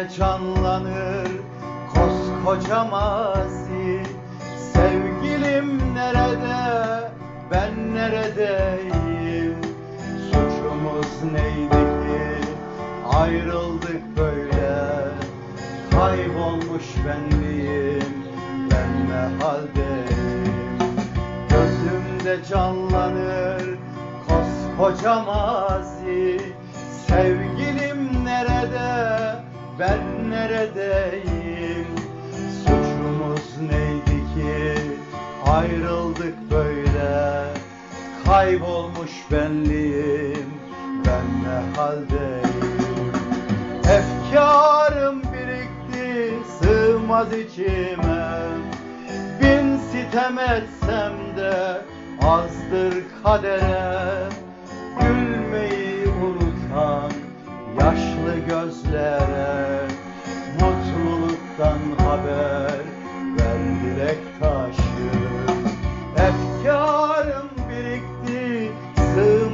Gözümde canlanır koskoca mazi. Sevgilim nerede, ben neredeyim? Suçumuz neydi ki? Ayrıldık böyle. Kaybolmuş benliğim, ben ne haldeyim? Gözümde canlanır koskoca mazi. Sevgilim nerede, ben neredeyim? Suçumuz neydi ki? Ayrıldık böyle. Kaybolmuş benliğim, ben ne haldeyim? Efkarım birikti, sığmaz içime. Bin sitem etsem de azdır kadere. Gülmeyi unutan yaşlı gözlere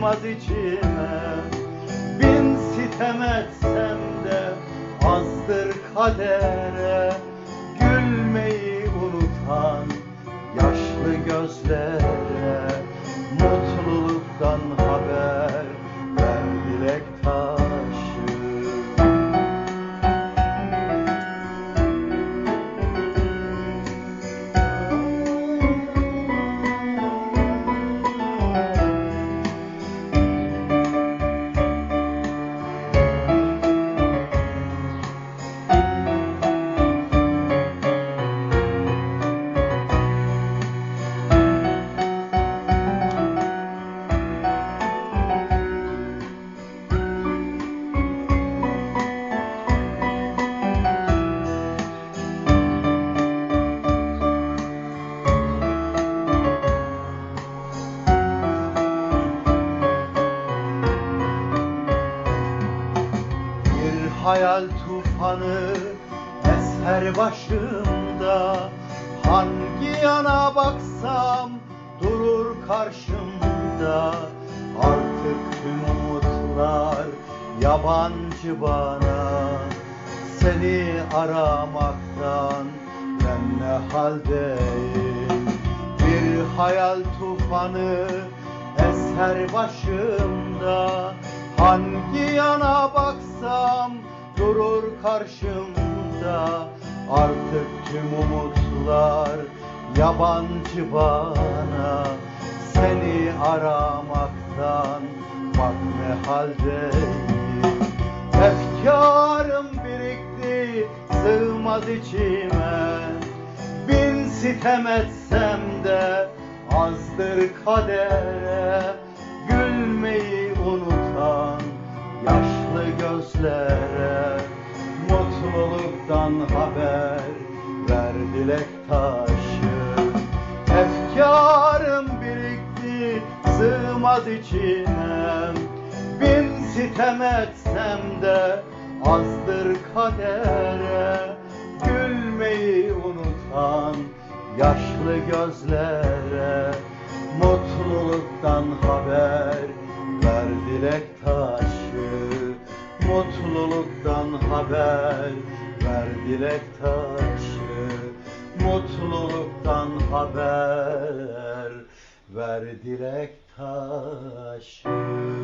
sığmaz içime. Bin sitem etsem de azdır kadere. Gülmeyi unutan yaşlı gözlere hayal tufanı eser başımda. Hangi yana baksam durur karşımda. Artık tüm umutlar yabancı bana. Seni aramaktan ben ne haldeyim? Bir hayal tufanı eser başımda. Hangi yana baksam durur karşımda. Artık tüm umutlar yabancı bana. Seni aramaktan bak ne haldeyim. Efkarım birikti sığmaz içime. Bin sitem etsem de azdır kadere. Gülmeyi unutan yaşlı gözlere Mutluluktan haber ver dilek taşı. Efkarım birikti sığmaz içine. Bin sitem etsem de azdır kadere. Gülmeyi unutan yaşlı gözlere Mutluluktan haber ver dilek taşı Mutluluktan haber ver dilek taşı. Mutluluktan haber ver dilek taşı